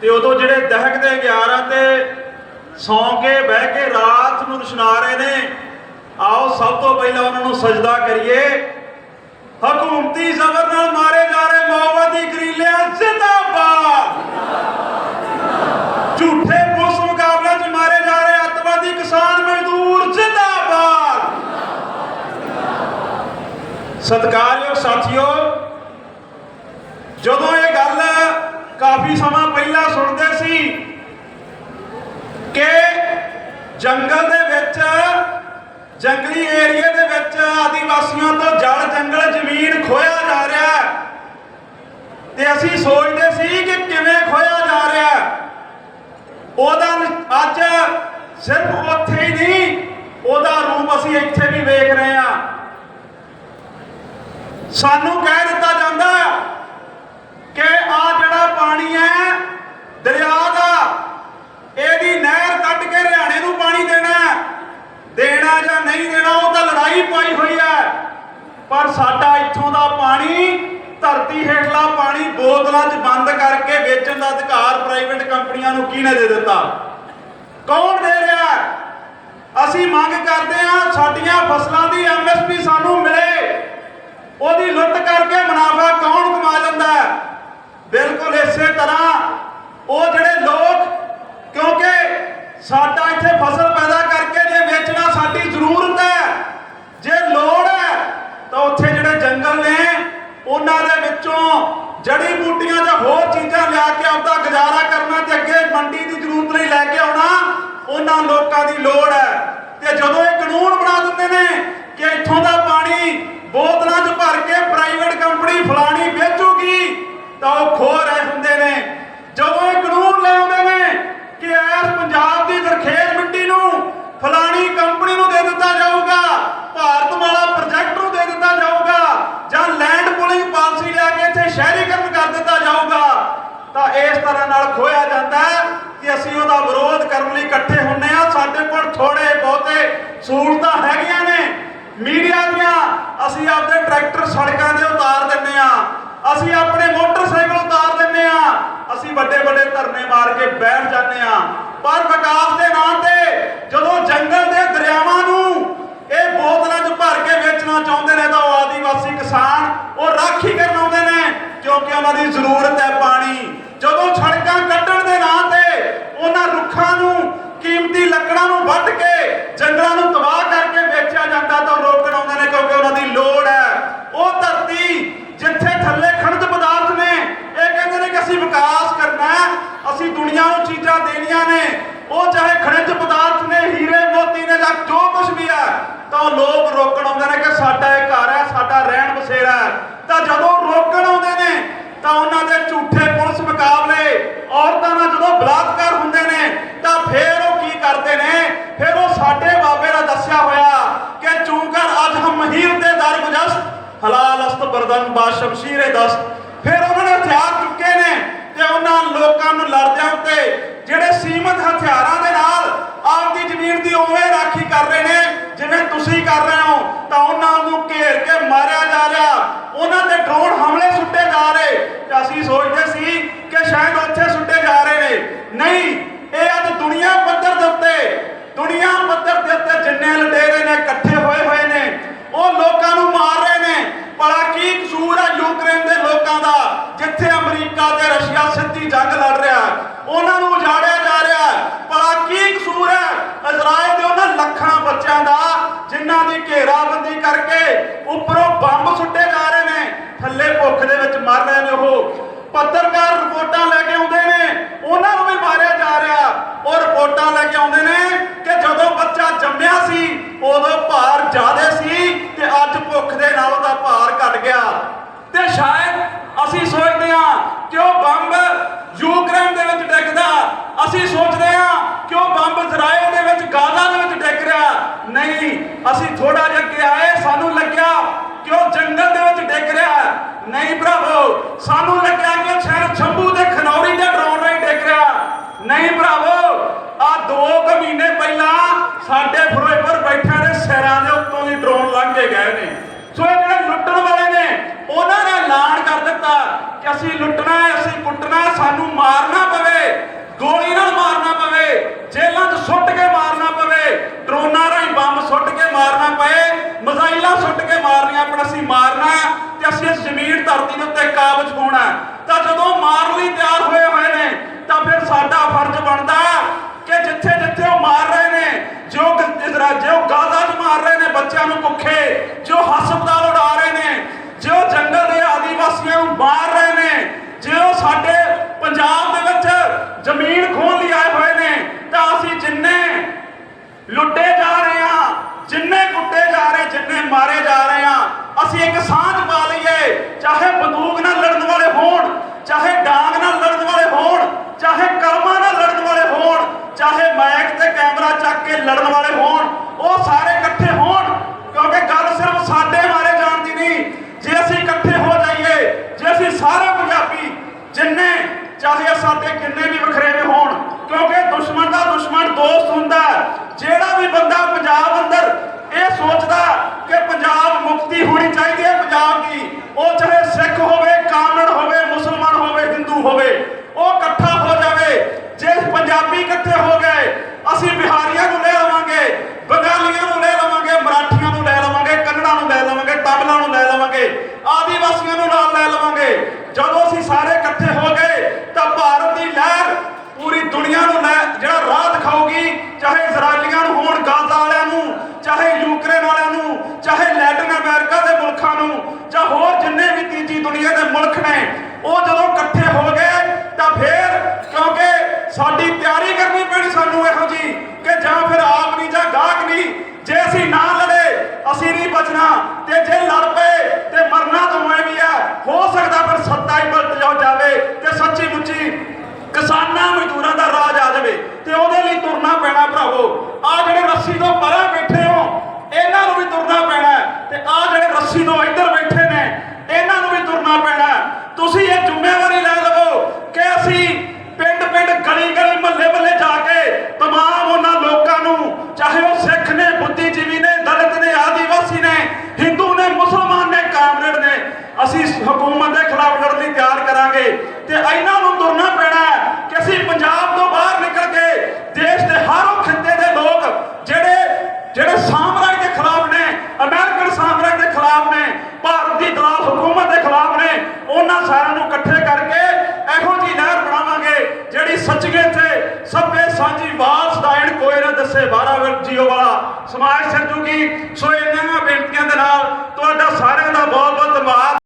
ਤੇ ਉਦੋਂ ਜਿਹੜੇ ਦਹਿਕ ਦੇ 11 ਤੇ ਸੌਂ ਕੇ ਬਹਿ ਕੇ ਰਾਤ ਨੂੰ ਰੁਸ਼ਨਾ ਰਹੇ ਨੇ, ਆਓ ਸਭ ਤੋਂ ਪਹਿਲਾਂ ਉਹਨਾਂ ਨੂੰ ਸਜਦਾ ਕਰੀਏ। ਹਕੂਮਤੀ ਜ਼ਬਰ ਨਾਲ ਮਾਰੇ ਜਾ ਰਹੇ ਮਾਓਵਾਦੀ ਗਰੀਲਿਆਂ, ਜ਼ਿੰਦਾਬਾਦ! ਝੂਠੇ ਪੁਲਿਸ ਮੁਕਾਬਲੇ 'ਚ ਮਾਰੇ ਜਾ ਰਹੇ ਅੱਤਵਾਦੀ ਕਿਸਾਨ ਮਜ਼ਦੂਰ, ਜ਼ਿੰਦਾਬਾਦ! ਸਤਿਕਾਰਯੋਗ ਸਾਥੀਓ, ਜਦੋਂ ਇਹ ਗੱਲ ਕਾਫੀ ਸਮਾਂ ਪਹਿਲਾਂ ਸੁਣਦੇ ਸੀ ਕਿ ਜੰਗਲ ਦੇ ਵਿੱਚ, ਜੰਗਲੀ ਏਰੀਆ ਦੇ ਵਿੱਚ ਆਦੀਵਾਸੀਆਂ ਤੋਂ ਜਲ ਜੰਗਲ ਜ਼ਮੀਨ ਖੋਇਆ ਜਾ ਰਿਹਾ ਤੇ ਅਸੀਂ ਸੋਚਦੇ ਸੀ ਕਿ ਕਿਵੇਂ ਖੋਇਆ ਜਾ ਰਿਹਾ ਉਹਦਾ ਅੱਜ ਸਿਰਫ ਉੱਥੇ ਹੀ ਨਹੀਂ, ਉਹਦਾ ਰੂਪ ਅਸੀਂ ਇੱਥੇ ਵੀ ਵੇਖ ਰਹੇ ਹਾਂ। ਸਾਨੂੰ ਕਹਿ ਦਿੱਤਾ ਜਾਂਦਾ ਕਿ ਪਾਣੀ ਹੈ। ਦਰਿਆ ਦਾ। ਇਹਦੀ ਨਹਿਰ ਕੱਢ ਕੇ ਹਰਿਆਣੇ ਨੂੰ ਪਾਣੀ ਦੇਣਾ ਦੇਣਾ ਜਾਂ ਨਹੀਂ ਦੇਣਾ, ਉਹ ਤਾਂ ਲੜਾਈ ਪਾਈ ਹੋਈ ਹੈ। ਪਰ ਸਾਡਾ ਇੱਥੋਂ ਦਾ ਪਾਣੀ, ਧਰਤੀ ਹੇਠਲਾ ਪਾਣੀ ਬੋਤਲਾਂ 'ਚ ਬੰਦ ਕਰਕੇ ਵੇਚਣ ਦਾ ਅਧਿਕਾਰ ਪ੍ਰਾਈਵੇਟ ਕੰਪਨੀਆਂ ਨੂੰ ਕਿਹਨੇ ਦੇ ਦਿੱਤਾ? ਕੌਣ ਦੇ ਰਿਹਾ ਅਸੀਂ ਮੰਗ ਕਰਦੇ ਹਾਂ ਸਾਡੀਆਂ ਫਸਲਾਂ ਦੀ ਐਮਐਸਪੀ ਸਾਨੂੰ ਮਿਲੇ। ਉਹਦੀ ਲੁੱਟ ਕਰਕੇ ਮੁਨਾਫਾ ਕੌਣ ਕਮਾ ਲੈਂਦਾ ਇਸੇ ਤਰ੍ਹਾਂ ਉਹ ਜਿਹੜੇ ਲੋਕ, ਕਿਉਂਕਿ ਸਾਡਾ ਇੱਥੇ ਫਸਲ ਪੈਦਾ ਕਰਕੇ ਜੇ ਵੇਚਣਾ ਸਾਡੀ ਜ਼ਰੂਰਤ ਹੈ, ਜੇ ਲੋੜ ਹੈ, ਤਾਂ ਉੱਥੇ ਜਿਹੜੇ ਜੰਗਲ ਨੇ, ਉਹਨਾਂ ਦੇ ਵਿੱਚੋਂ ਜੜੀ ਬੂਟੀਆਂ ਜਾਂ ਹੋਰ ਚੀਜ਼ਾਂ ਲਿਆ ਕੇ ਆਪਦਾ ਗੁਜ਼ਾਰਾ ਕਰਨਾ ਤੇ ਅੱਗੇ ਮੰਡੀ ਦੀ ਜ਼ਰੂਰਤ ਲਈ ਲੈ ਕੇ ਆਉਣਾ, ਉਹਨਾਂ ਲੋਕਾਂ ਦੀ ਲੋੜ ਹੈ। ਤੇ ਜਦੋਂ ਇਹ ਕਾਨੂੰਨ ਬਣਾ ਦਿੰਦੇ ਨੇ ਕਿ ਇੱਥੋਂ ਦਾ ਪਾਣੀ ਬੋਤਲਾਂ 'ਚ ਭਰ ਕੇ ਪ੍ਰਾਈਵੇਟ ਕੰਪਨੀ ਫਲਾਣੀ ਵੇਚੂਗੀ, ਤਾਂ ਉਹ ਖੋ ਰਹੇ ਹੁੰਦੇ ਨੇ ਜਦੋਂ ਇਹ ਕਾਨੂੰਨ ਲੈ ਆਉਂਦੇ ਨੇ ਕਿ ਇਸ ਪੰਜਾਬ ਦੀ ਜ਼ਰਖੇਜ਼ ਮਿੱਟੀ ਨੂੰ ਫਲਾਣੀ ਕੰਪਨੀ ਨੂੰ ਦੇ ਦਿੱਤਾ ਜਾਊਗਾ ਭਾਰਤਮਾਲਾ ਪ੍ਰੋਜੈਕਟ ਨੂੰ ਦੇ ਦਿੱਤਾ ਜਾਊਗਾ ਜਾਂ ਲੈਂਡ ਪੂਲਿੰਗ ਪਾਲਿਸੀ ਲਿਆ ਕੇ ਇੱਥੇ ਸ਼ਹਿਰੀਕਰਨ ਕਰ ਦਿੱਤਾ ਜਾਊਗਾ ਤਾਂ ਇਸ ਤਰ੍ਹਾਂ ਨਾਲ ਖੋਇਆ ਜਾਂਦਾ ਹੈ ਕਿ ਅਸੀਂ ਉਹਦਾ ਵਿਰੋਧ ਕਰਨ ਲਈ ਇਕੱਠੇ ਹੁੰਨੇ ਆ ਸਾਡੇ ਕੋਲ ਥੋੜੇ ਬਹੁਤੇ ਸਹੂਲਤਾਂ ਹੈਗੀਆਂ ਨੇ। ਮੀਡੀਆ ਦੀਆਂ ਅਸੀਂ ਆਪਦੇ ਟਰੈਕਟਰ ਸੜਕਾਂ ਦੇ ਉਤਾਰ ਦਿੰਨੇ ਆ ਅਸੀਂ ਆਪਣੇ ਮੋਟਰਸਾਈਕਲ ਉਤਾਰ ਦਿੰਨੇ ਆ ਅਸੀਂ ਵੱਡੇ ਵੱਡੇ ਧਰਨੇ ਮਾਰ ਕੇ ਬੈਠ ਜਾਂਦੇ ਆ ਪਰ ਵਿਕਾਸ ਦੇ ਨਾਂ ਤੇ ਜਦੋਂ ਜੰਗਲ ਦੇ ਦਰਿਆਵਾਂ ਨੂੰ ਇਹ ਬੋਤਲਾਂ 'ਚ ਭਰ ਕੇ ਵੇਚਣਾ ਚਾਹੁੰਦੇ ਨੇ ਤਾਂ ਉਹ ਆਦੀਵਾਸੀ ਕਿਸਾਨ ਉਹ ਰਾਖੀ ਕਰਨ ਆਉਂਦੇ ਨੇ ਕਿਉਂਕਿ ਉਹਨਾਂ ਦੀ ਜ਼ਰੂਰਤ ਹੈ ਪਾਣੀ। ਜਦੋਂ ਸੜਕਾਂ ਕੱਢਣ ਦੇ ਨਾਂ ਤੇ ਉਹਨਾਂ ਰੁੱਖਾਂ ਨੂੰ, ਕੀਮਤੀ ਲੱਕੜਾਂ ਨੂੰ ਵੱਢ ਕੇ ਜੰਗਲਾਂ ਨੂੰ ਤਬਾਹ ਕਰਕੇ ਵੇਚਿਆ ਜਾਂਦਾ ਤਾਂ ਰੋਕਣ ਆਉਂਦੇ ਨੇ ਕਿਉਂਕਿ ਉਹਨਾਂ ਦੀ ਲੋੜ ਹੈ। ਉਹ ਧਰਤੀ ਜਿੱਥੇ ਥੱਲੇ ਖਣਿਜ ਪਦਾਰਥ ਨੇ, ਇਹ ਕਹਿੰਦੇ ਨੇ ਕਿ ਅਸੀਂ ਵਿਕਾਸ ਕਰਨਾ ਅਸੀਂ ਦੁਨੀਆ ਨੂੰ ਚੀਜ਼ਾਂ ਦੇਣੀਆਂ ਨੇ। ਉਹ ਚਾਹੇ ਖਣਿਜ ਪਦਾਰਥ ਨੇ, ਹੀਰੇ, ਮੋਤੀ ਨੇ ਜਾਂ ਜੋ ਕੁਝ ਵੀ ਹੈ, ਤਾਂ ਉਹ ਲੋਕ ਰੋਕਣ ਆਉਂਦੇ ਨੇ ਕਿ ਸਾਡਾ ਇਹ ਘਰ ਹੈ, ਸਾਡਾ ਰਹਿਣ ਬਸੇਰਾ ਹੈ। ਤਾਂ ਜਦੋਂ ਰੋਕਣ ਆਉਂਦੇ ਨੇ ਤਾਂ ਉਹਨਾਂ ਦੇ ਝੂਠੇ ਪੁਲਿਸ ਮੁਕਾਬਲੇ ਔਰਤਾਂ ਨਾਲ ਜਦੋਂ ਬਲਾਤਕਾਰ ਹੁੰਦੇ ਨੇ, ਤਾਂ ਫੇਰ ਉਹ ਕੀ ਕਰਦੇ ਨੇ? ਫਿਰ ਉਹ ਸਾਡੇ ਬਾਬੇ ਦਾ ਦੱਸਿਆ ਹੋਇਆ ਕਿ ਚੂੰਕਰ ਅੱਜ ਹਮ ਮਹੀਰ ਦੇ ਦਰ ਗੁਜਸਤ, ਹਲਾਲ ਅਸਤ ਬਰਦਨ ਬਾ ਸ਼ਮਸ਼ੀਰੇ ਦਸਤ। ਫਿਰ ਉਹਨਾਂ ਨੇ ਹਥਿਆਰ ਚੁੱਕੇ ਨੇ ਤੇ ਉਹਨਾਂ ਲੋਕਾਂ ਨੂੰ ਲੜਦਿਆਂ ਉੱਤੇ ਜਿਹੜੇ ਸੀਮਤ ਹਥਿਆਰਾਂ ਦੇ ਨਾਲ ਆਪਦੀ ਜ਼ਮੀਨ ਦੀ ਉਵੇਂ ਰਾਖੀ ਕਰ ਰਹੇ ਨੇ, ਜਿਵੇਂ ਤੁਸੀਂ ਕਰ ਰਹੇ ਹੋ, ਤਾਂ ਉਹਨਾਂ ਨੂੰ ਘੇਰ ਕੇ ਮਾਰਿਆ ਜਾ ਰਿਹਾ। ਉਹਨਾਂ ਤੇ ਡਰੋਨ ਹਮਲੇ ਸੁੱਟੇ ਜਾ ਰਹੇ ਤੇ ਅਸੀਂ ਸੋਚਦੇ ਸੀ ਕਿ ਸ਼ਾਇਦ ਉੱਥੇ ਸੁੱਟੇ ਜਾ ਰਹੇ ਨੇ ਨਹੀਂ ਇਹ ਅੱਜ ਦੁਨੀਆ ਪੱਧਰ ਦੇ ਉੱਤੇ ਦੁਨੀਆ ਪੱਧਰ ਦੇ ਉੱਤੇ ਜਿੰਨੇ ਲਟੇਰੇ ਨੇ ਇਕੱਠੇ ਹੋਏ ਹੋਏ ਨੇ ਉਹ ਲੋਕਾਂ ਨੂੰ ਮਾਰ ਰਹੇ ਨੇ ਭਲਾ ਕੀ ਕਸੂਰ ਹੈ ਯੂਕਰੇਨ ਦੇ ਲੋਕਾਂ ਦਾ ਜਿੱਥੇ ਅਮਰੀਕਾ ਤੇ ਰਸ਼ੀਆ ਸਿੱਧੀ ਜੰਗ ਲੜ ਰਿਹਾ ਹੈ। ਉਹਨਾਂ ਨੂੰ ਉਜਾੜਿਆ ਜਾ ਰਿਹਾ ਹੈ। ਭਲਾ ਕੀ ਕਸੂਰ ਹੈ? ਇਜ਼ਰਾਈਲ ਦੇ ਉਹਨਾਂ ਲੱਖਾਂ ਬੱਚਿਆਂ ਦਾ, ਜਿਨ੍ਹਾਂ ਦੀ ਘੇਰਾਬੰਦੀ ਕਰਕੇ ਉੱਪਰੋਂ ਬੰਬ ਸੁੱਟੇ ਜਾ ਰਹੇ ਨੇ, ਥੱਲੇ ਭੁੱਖ ਦੇ ਵਿੱਚ ਮਰ ਰਹੇ ਨੇ ਉਹ। ਪੱਤਰਕਾਰ ਰਿਪੋਰਟਾਂ ਲੈ ਕੇ ਆਉਂਦੇ ਨੇ, ਉਹਨਾਂ ਨੂੰ ਵੀ ਮਾਰਿਆ ਜਾ ਰਿਹਾ। ਉਹ ਰਿਪੋਰਟਾਂ ਲੈ ਕੇ ਆਉਂਦੇ ਨੇ ਕਿ ਜਦੋਂ ਬੱਚਾ ਜੰਮਿਆ ਸੀ, ਉਦੋਂ ਭਾਰ ਜ਼ਿਆਦਾ ਸੀ ਤੇ ਅੱਜ ਭੁੱਖ ਦੇ ਨਾਲ ਉਹਦਾ ਭਾਰ ਘਟ ਗਿਆ। ਤੇ ਸ਼ਾਇਦ ਅਸੀਂ ਥੋੜਾ ਜਿਹਾ ਕਿਹਾ ਹੈ ਸਾਨੂੰ ਲੱਗਿਆ ਕਿ ਉਹ ਜੰਗਲ ਦੇ ਵਿੱਚ ਡਿੱਗ ਰਿਹਾ ਨਹੀਂ ਭਰਾਵੋ, ਸਾਨੂੰ ਲੱਗਿਆ ਕਿ ਸ਼ਾਇਦ ਛੰਭੂ ਦੇ ਖਨੌਰੀ ਦੇ ਡਰਾਉਣ ਨਾਲ ਡਿੱਗ ਰਿਹਾ ਨਹੀਂ ਭਰਾਵੋ ਆ ਦੋ ਕੁ ਮਹੀਨੇ ਪਹਿਲਾਂ ਸਾਡੇ ਫਿਰੋਜ਼ਪੁਰ ਬੈਠਿਆਂ ਦੇ ਸ਼ਹਿਰਾਂ ਦੇ ਉੱਤੋਂ ਦੀ ਡਰੋਨ ਲੰਘ ਕੇ ਗਏ ਨੇ। ਸੋ ਇਹ ਜਿਹੜੇ ਲੁੱਟਣ ਵਾਲੇ ਨੇ, ਉਹਨਾਂ ਨੇ ਐਲਾਨ ਕਰ ਦਿੱਤਾ ਕਿ ਅਸੀਂ ਲੁੱਟਣਾ ਹੈ, ਅਸੀਂ ਕੁੱਟਣਾ ਸਾਨੂੰ ਮਾਰਨਾ ਪਵੇ, ਗੋਲੀ ਨਾਲ ਮਾਰਨਾ ਪਵੇ ਜੇਲਾਂ 'ਚ ਸੁੱਟ ਡਰੋਨਾਂ ਰਾਹੀਂ ਬੰਬ ਸੁੱਟ ਕੇ ਮਾਰਨਾ ਪਏ। ਮਜ਼ਾਈਲਾਂ ਸੁੱਟ ਕੇ ਮਾਰਨੀਆਂ ਪਰ ਅਸੀਂ ਮਾਰਨਾ ਤੇ ਅਸੀਂ ਇਸ ਜ਼ਮੀਨ ਧਰਤੀ ਦੇ ਉੱਤੇ ਕਾਬਜ ਹੋਣਾ ਤਾਂ ਜਦੋਂ ਮਾਰਨ ਲਈ ਤਿਆਰ ਹੋਏ ਹੋਏ ਨੇ, ਤਾਂ ਫਿਰ ਸਾਡਾ ਫਰਜ਼ ਬਣਦਾ ਕਿ ਜਿੱਥੇ ਜਿੱਥੇ ਉਹ ਮਾਰ ਰਹੇ ਨੇ, ਜੋ ਇਜ਼ਰਾ ਜੋ ਗਾਜ਼ਾ 'ਚ ਮਾਰ ਰਹੇ ਨੇ ਬੱਚਿਆਂ ਨੂੰ ਭੁੱਖੇ, ਜੋ ਹਸਪਤਾਲ ਉਡਾ ਰਹੇ ਨੇ, ਜੋ ਜੰਗਲ ਦੇ ਆਦੀਵਾਸੀਆਂ ਨੂੰ ਮਾਰ ਰਹੇ ਨੇ, ਜੋ ਸਾਡੇ ਪੰਜਾਬ ਦੇ ਵਿੱਚ ਜ਼ਮੀਨ ਖੋਹ ਲਈ ਆਏ ਲੁੱਟੇ ਜਾ ਰਹੇ ਹਾਂ ਜਿੰਨੇ ਕੁੱਟੇ ਜਾ ਰਹੇ, ਜਿੰਨੇ ਮਾਰੇ ਜਾ ਰਹੇ ਹਾਂ ਅਸੀਂ ਇੱਕ ਸਾਂਝ ਪਾ ਲਈਏ, ਚਾਹੇ ਬੰਦੂਕ ਨਾਲ ਲੜਨ ਵਾਲੇ ਹੋਣ, ਚਾਹੇ ਡਾਂਗ ਨਾਲ ਲੜਨ ਵਾਲੇ ਹੋਣ, ਚਾਹੇ ਕਲਮਾਂ ਨਾਲ ਲੜਨ ਵਾਲੇ ਹੋਣ, ਚਾਹੇ ਮਾਈਕ ਤੇ ਕੈਮਰਾ ਚੱਕ ਕੇ ਲੜਨ ਵਾਲੇ ਹੋਣ, ਉਹ ਸਾਰੇ ਇਕੱਠੇ ਹੋਣ, ਕਿਉਂਕਿ ਗੱਲ ਸਿਰਫ ਸਾਡੇ ਮਾਰੇ ਜਾਣ ਦੀ ਨਹੀਂ, ਜੇ ਅਸੀਂ ਇਕੱਠੇ ਹੋ ਜਾਈਏ, ਜੇ ਅਸੀਂ ਸਾਰੇ ਪੰਜਾਬੀ ਜਿੰਨੇ, ਚਾਹੇ ਸਾਡੇ ਕਿੰਨੇ ਵੀ ਵਖਰੇਵੇਂ ਹੋਣ, ਕਿਉਂਕਿ ਦੁਸ਼ਮਣ ਦੁਸ਼ਮਣ ਦੋਸਤ ਹੁੰਦਾ ਜਿਹੜਾ ਵੀ ਬੰਦਾ ਪੰਜਾਬ ਅੰਦਰ ਇਹ ਸੋਚਦਾ ਕਿ ਪੰਜਾਬ ਮੁਕਤੀ ਹੋਣੀ ਚਾਹੀਦੀ ਹੈ ਪੰਜਾਬ ਦੀ, ਉਹ ਚਾਹੇ ਸਿੱਖ ਹੋਵੇ, ਕਾਮੜ ਹੋਵੇ, ਮੁਸਲਮਾਨ ਹੋਵੇ, ਹਿੰਦੂ ਹੋਵੇ, ਉਹ ਇਕੱਠਾ ਹੋ ਜਾਵੇ। ਜੇ ਪੰਜਾਬੀ ਇਕੱਠੇ ਹੋ ਗਏ, ਅਸੀਂ ਬਿਹਾਰੀਆਂ ਨੂੰ ਲੈ ਲਵਾਂਗੇ, ਬੰਗਾਲੀਆਂ ਨੂੰ ਲੈ ਲਵਾਂਗੇ, ਮਰਾਠੀਆਂ ਨੂੰ ਲੈ ਲਵਾਂਗੇ, ਕੰਨੜਾਂ ਨੂੰ ਲੈ ਲਵਾਂਗੇ, ਤਮਿਲਾਂ ਨੂੰ ਲੈ ਲਵਾਂਗੇ, ਆਦੀਵਾਸੀਆਂ ਨੂੰ ਨਾਲ ਲੈ ਲਵਾਂਗੇ। ਜਦੋਂ ਅਸੀਂ ਸਾਰੇ ਇਕੱਠੇ ਹੋ ਗਏ, ਤਾਂ ਭਾਰਤ ਦੀ ਲਹਿਰ ਪੂਰੀ ਦੁਨੀਆ ਨੂੰ ਲੈ ਜਿਹੜਾ ਰਾਹ ਦਿਖਾਊਗੀ ਚਾਹੇ ਇਜ਼ਰਾਈਲੀਆਂ ਨੂੰ ਹੋਣ ਗਾਜ਼ਾ ਵਾਲਿਆਂ ਨੂੰ, ਚਾਹੇ ਯੂਕਰੇਨ ਵਾਲਿਆਂ ਨੂੰ, ਚਾਹੇ ਲੈਟਿਨ ਅਮਰੀਕਾ ਦੇ ਮੁਲਕਾਂ ਨੂੰ, ਜਾਂ ਹੋਰ ਜਿੰਨੇ ਵੀ ਤੀਜੀ ਦੁਨੀਆ ਦੇ ਮੁਲਕ ਨੇ, ਉਹ ਜਦੋਂ ਇਕੱਠੇ ਹੋ ਗਏ ਤਾਂ ਫਿਰ ਕਿਉਂਕਿ ਸਾਡੀ ਤਿਆਰੀ ਕਰਨੀ ਪੈਣੀ ਸਾਨੂੰ ਇਹੋ ਜੀ ਕਿ ਜਾਂ ਫਿਰ ਆਪ ਨਹੀਂ ਜਾਂ ਗਾਹਕ ਨਹੀਂ, ਜੇ ਅਸੀਂ ਨਾ ਲੜੇ, ਅਸੀਂ ਨਹੀਂ ਬਚਣਾ, ਤੇ ਜੇ ਲੜ ਪਏ ਤੇ ਮਰਨਾ ਤਾਂ ਹੋਏ ਵੀ ਆ, ਹੋ ਸਕਦਾ ਫਿਰ ਸੱਤਾ ਹੀ ਪਲਟ ਜਾਵੇ ਤੇ ਸੱਚੀ ਮੁੱਚੀ ਕਿਸਾਨਾਂ, ਮਜ਼ਦੂਰਾਂ ਦਾ ਰਾਜ ਆ ਜਾਵੇ। ਤੇ ਉਹਦੇ ਲਈ ਤੁਰਨਾ ਪੈਣਾ ਭਰਾਵੋ। ਆ ਜਿਹੜੇ ਰੱਸੀ ਤੋਂ ਪਰਾਂ ਬੈਠੇ ਹੋ, ਇਹਨਾਂ ਨੂੰ ਵੀ ਤੁਰਨਾ ਪੈਣਾ ਤੇ ਆ ਜਿਹੜੇ ਰੱਸੀ ਤੋਂ ਇੱਧਰ ਬੈਠੇ ਨੇ, ਇਹਨਾਂ ਨੂੰ ਵੀ ਤੁਰਨਾ ਪੈਣਾ ਤੁਸੀਂ ਇਹ ਜ਼ਿੰਮੇਵਾਰੀ ਲੈ ਲਵੋ ਕਿ ਅਸੀਂ ਪਿੰਡ ਪਿੰਡ ਗਲੀ ਗਲੀ ਮਹੱਲੇ ਮਹੱਲੇ ਜਾ ਕੇ ਤਮਾਮ ਉਹਨਾਂ ਲੋਕਾਂ ਨੂੰ, ਚਾਹੇ ਉਹ ਸਿੱਖ ਨੇ, ਬੁੱਧੀਜੀਵੀ ਨੇ, ਦਲਿਤ ਨੇ, ਆਦੀਵਾਸੀ ਨੇ, ਹਿੰਦੂ ਨੇ, ਮੁਸਲਮਾਨ ਨੇ, ਕਾਮਰੇਡ ਨੇ, ਅਸੀਂ ਹਕੂਮਤ ਦੇ ਖਿਲਾਫ ਲੜਨ ਲਈ ਤਿਆਰ ਕਰਾਂਗੇ। ਤੇ ਇਹਨਾਂ ਨੂੰ ਤੁਰਨਾ ਪੈਣਾ ਕਿ ਅਸੀਂ ਪੰਜਾਬ ਤੋਂ ਬਾਹਰ ਨਿਕਲ ਕੇ ਦੇਸ਼ ਦੇ ਹਰ ਉਹ ਖਿੱਤੇ ਦੇ ਲੋਕ ਜਿਹੜੇ ਜਿਹੜੇ ਸਾਮਰਾਜ ਦੇ ਖਿਲਾਫ ਨੇ, ਅਮਰੀਕਨ ਸਾਮਰਾਜ ਦੇ ਖਿਲਾਫ ਨੇ, ਭਾਰਤ ਦੀ ਖਿਲਾਫ਼ ਹਕੂਮਤ ਦੇ ਖਿਲਾਫ ਨੇ, ਉਹਨਾਂ ਸਾਰਿਆਂ ਨੂੰ ਇਕੱਠੇ ਕਰਕੇ ਇਹੋ ਜੀ ਲਹਿਰ ਬਣਾਵਾਂਗੇ ਜਿਹੜੀ ਸੱਚੇ ਤੇ ਸਭੇ ਸਾਂਝੀ ਵਾਸ ਦਾਇਣ ਕੋਈ ਨਾ ਦੱਸੇ ਬਾਰਾ ਵਰ ਜੀਓ ਵਾਲਾ। ਸਮਾਜ ਸਿਰਜੂਗੀ। ਸੋ ਇਹਨਾਂ ਬੇਨਤੀਆਂ ਦੇ ਨਾਲ ਤੁਹਾਡਾ ਸਾਰਿਆਂ ਦਾ ਬਹੁਤ ਬਹੁਤ ਧੰਨਵਾਦ।